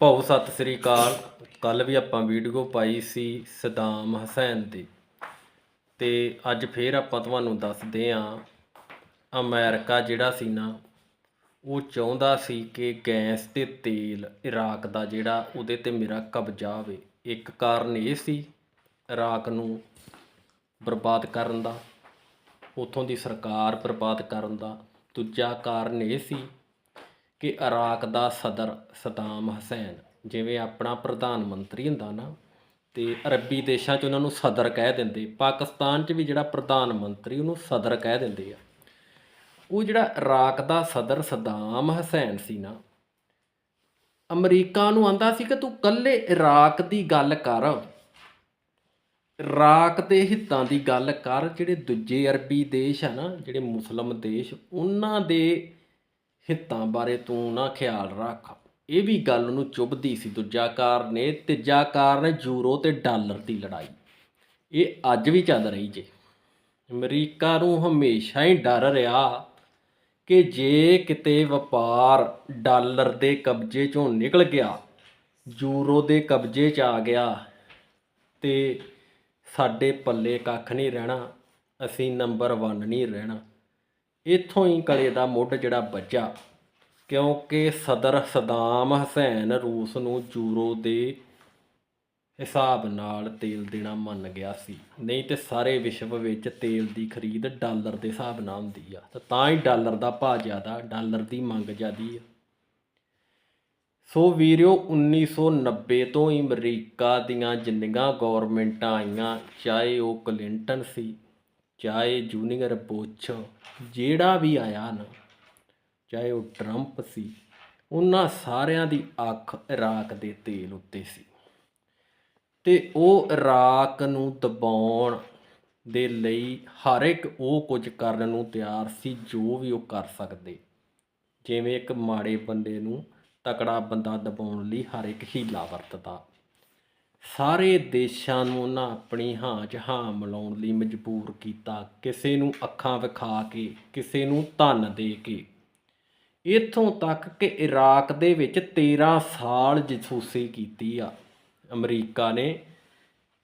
ਭਾਉ ਸਤਿ ਸ੍ਰੀ ਅਕਾਲ। ਕੱਲ ਵੀ ਆਪਾਂ ਵੀਡੀਓ ਪਾਈ ਸੀ ਸਦਾਮ ਹਸੈਨ ਦੀ। ਤੇ ਅੱਜ ਫੇਰ ਆਪਾਂ ਤੁਹਾਨੂੰ ਦੱਸਦੇ ਆਂ ਅਮਰੀਕਾ ਜਿਹੜਾ ਸੀ ਨਾ, ਉਹ ਚਾਹੁੰਦਾ ਸੀ ਕਿ ਗੈਸ ਤੇ ਤੇਲ ਇਰਾਕ ਦਾ ਜਿਹੜਾ, ਉਹਦੇ ਤੇ ਮੇਰਾ ਕਬਜ਼ਾ ਹੋਵੇ। ਇੱਕ ਕਾਰਨ ਇਹ ਸੀ ਇਰਾਕ ਨੂੰ ਬਰਬਾਦ ਕਰਨ ਦਾ, ਉਥੋਂ ਦੀ ਸਰਕਾਰ ਬਰਬਾਦ ਕਰਨ ਦਾ। ਦੂਜਾ ਕਾਰਨ ਇਹ ਸੀ ਕਿ ਇਰਾਕ ਦਾ ਸਦਰ ਸਦਾਮ ਹਸੈਨ, ਜਿਵੇਂ ਆਪਣਾ ਪ੍ਰਧਾਨ ਮੰਤਰੀ ਹੁੰਦਾ ਨਾ, ਤੇ ਅਰਬੀ ਦੇਸ਼ਾਂ 'ਚ ਉਹਨਾਂ ਨੂੰ ਸਦਰ ਕਹਿ ਦਿੰਦੇ, ਪਾਕਿਸਤਾਨ 'ਚ ਵੀ ਜਿਹੜਾ ਪ੍ਰਧਾਨ ਮੰਤਰੀ ਉਹਨੂੰ ਸਦਰ ਕਹਿ ਦਿੰਦੇ ਆ। ਉਹ ਜਿਹੜਾ ਇਰਾਕ ਦਾ ਸਦਰ ਸਦਾਮ ਹਸੈਨ ਸੀ ਨਾ, ਅਮਰੀਕਾ ਨੂੰ ਆਂਦਾ ਸੀ ਕਿ ਤੂੰ ਕੱਲੇ ਇਰਾਕ ਦੀ ਗੱਲ ਕਰ। ਇਰਾਕ ਦੇ ਹਿੱਤਾਂ ਦੀ ਗੱਲ ਕਰ, ਜਿਹੜੇ ਦੂਜੇ ਅਰਬੀ ਦੇਸ਼ ਆ ਨਾ, ਜਿਹੜੇ ਮੁਸਲਮ ਦੇਸ਼, ਉਹਨਾਂ ਦੇ ਹਿੱਤਾਂ ਬਾਰੇ ਤੂੰ ਨਾ ਖਿਆਲ ਰੱਖ। ਇਹ ਵੀ ਗੱਲ ਨੂੰ ਚੁੱਭਦੀ ਸੀ ਦੂਜਾ ਕਾਰਨ ਇਹ, ਤੀਜਾ ਕਾਰਨ ਯੂਰੋ ਤੇ ਡਾਲਰ ਦੀ ਲੜਾਈ। ਇਹ ਅੱਜ ਵੀ ਚੱਲ ਰਹੀ ਜੇ। ਅਮਰੀਕਾ ਨੂੰ ਹਮੇਸ਼ਾ ਹੀ ਡਰ ਰਿਹਾ ਕਿ ਜੇ ਕਿਤੇ ਵਪਾਰ ਡਾਲਰ ਦੇ ਕਬਜ਼ੇ ਚੋਂ ਨਿਕਲ ਗਿਆ, ਯੂਰੋ ਦੇ ਕਬਜ਼ੇ 'ਚ ਆ ਗਿਆ ਤੇ ਸਾਡੇ ਪੱਲੇ ਕੱਖ ਨਹੀਂ ਰਹਿਣਾ, ਅਸੀਂ ਨੰਬਰ 1 ਨਹੀਂ ਰਹਿਣਾ। ਇੱਥੋਂ ਹੀ ਕਲੇ ਦਾ ਮੁੱਢ ਜਿਹੜਾ ਵੱਜਾ ਕਿਉਂਕਿ ਸਦਰ ਸਦਾਮ ਹਸੈਨ ਰੂਸ ਨੂੰ ਯੂਰੋ ਦੇ ਹਿਸਾਬ ਨਾਲ ਤੇਲ ਦੇਣਾ ਮੰਨ ਗਿਆ ਸੀ। ਨਹੀਂ ਤੇ ਸਾਰੇ ਵਿਸ਼ਵ ਵਿੱਚ ਤੇਲ ਦੀ ਖਰੀਦ ਡਾਲਰ ਦੇ ਹਿਸਾਬ ਨਾਲ ਹੁੰਦੀ ਆ। ਤਾਂ ਤਾਂ ਹੀ ਡਾਲਰ ਦਾ ਭਾਅ ਜ਼ਿਆਦਾ, ਡਾਲਰ ਦੀ ਮੰਗ ਜ਼ਿਆਦੀ ਆ। ਸੋ ਵੀਰਿਓ 1990 ਤੋਂ ਹੀ ਅਮਰੀਕਾ ਦੀਆਂ ਜਿੰਨੀਆਂ ਗਵਰਨਮੈਂਟਾਂ ਆਈਆਂ, ਚਾਹੇ ਉਹ ਕਲਿੰਟਨ ਸੀ ਚਾਹੇ ਜੂਨੀਅਰ ਬੁਸ਼ ਜਿਹੜਾ ਵੀ ਆਇਆ ਨਾ, ਚਾਹੇ ਉਹ ਟਰੰਪ ਸੀ, ਉਹਨਾਂ ਸਾਰਿਆਂ ਦੀ ਅੱਖ ਇਰਾਕ ਦੇ ਤੇਲ ਉੱਤੇ ਸੀ। ਤੇ ਉਹ ਇਰਾਕ ਨੂੰ ਦਬਾਉਣ ਦੇ ਲਈ ਹਰ ਇੱਕ ਉਹ ਕੁਝ ਕਰਨ ਨੂੰ ਤਿਆਰ ਸੀ, ਜੋ ਵੀ ਉਹ ਕਰ ਸਕਦੇ। ਜਿਵੇਂ ਇੱਕ ਮਾੜੇ ਬੰਦੇ ਨੂੰ ਤਕੜਾ ਬੰਦਾ ਦਬਾਉਣ ਲਈ ਹਰ ਇੱਕ ਹੀਲਾ ਵਰਤਦਾ ਸਾਰੇ ਦੇਸ਼ਾਂ ਨੂੰ ਉਹਨਾਂ ਆਪਣੀ ਹਾਂ 'ਚ ਹਾਂ ਮਿਲਾਉਣ ਲਈ ਮਜਬੂਰ ਕੀਤਾ, ਕਿਸੇ ਨੂੰ ਅੱਖਾਂ ਵਿਖਾ ਕੇ, ਕਿਸੇ ਨੂੰ ਧਨ ਦੇ ਕੇ। ਇੱਥੋਂ ਤੱਕ ਕਿ ਇਰਾਕ ਦੇ ਵਿੱਚ 13 ਸਾਲ ਜਸੂਸੀ ਕੀਤੀ ਆ। ਅਮਰੀਕਾ ਨੇ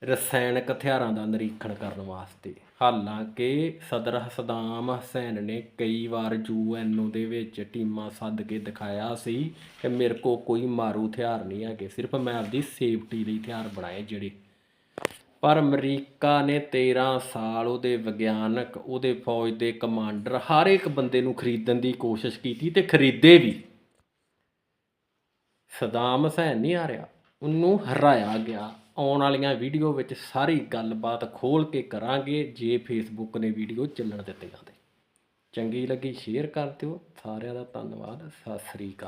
ਰਸਾਇਣਕ ਹਥਿਆਰਾਂ ਦਾ ਨਿਰੀਖਣ ਕਰਨ ਵਾਸਤੇ। ਹਾਲਾਂਕਿ ਸਦਰ ਸਦਾਮ ਹੁਸੈਨ ਨੇ ਕਈ ਵਾਰ ਯੂਐਨਓ ਦੇ ਵਿੱਚ ਟੀਮਾਂ ਸੱਦ ਕੇ ਦਿਖਾਇਆ ਸੀ ਕਿ ਮੇਰੇ ਕੋਲ ਕੋਈ ਮਾਰੂ ਹਥਿਆਰ ਨਹੀਂ ਹੈਗੇ, ਸਿਰਫ ਮੈਂ ਆਪਦੀ ਸੇਫਟੀ ਲਈ ਹਥਿਆਰ ਬਣਾਏ ਜਿਹੜੇ। ਪਰ ਅਮਰੀਕਾ ਨੇ 13 ਸਾਲ ਉਹਦੇ ਵਿਗਿਆਨਕ, ਉਹਦੇ ਫੌਜ ਦੇ ਕਮਾਂਡਰ ਹਰ ਇੱਕ ਬੰਦੇ ਨੂੰ ਖਰੀਦਣ ਦੀ ਕੋਸ਼ਿਸ਼ ਕੀਤੀ ਤੇ ਖਰੀਦੇ ਵੀ। ਸਦਾਮ ਹੁਸੈਨ ਨਹੀਂ ਆ ਰਿਹਾ ਉਹਨੂੰ ਹਰਾਇਆ ਗਿਆ। ਆਉਣ ਵਾਲੀਆਂ ਵੀਡੀਓ ਵਿੱਚ ਸਾਰੀ ਗੱਲਬਾਤ ਖੋਲ ਕੇ ਕਰਾਂਗੇ ਜੇ ਫੇਸਬੁੱਕ ਨੇ ਵੀਡੀਓ ਚੱਲਣ ਦਿੱਤੀਆਂ ਤੇ। ਚੰਗੀ ਲੱਗੀ, ਸ਼ੇਅਰ ਕਰ ਦਿਓ। ਸਾਰਿਆਂ ਦਾ ਧੰਨਵਾਦ। ਸਤਿ ਸ੍ਰੀ ਅਕਾਲ।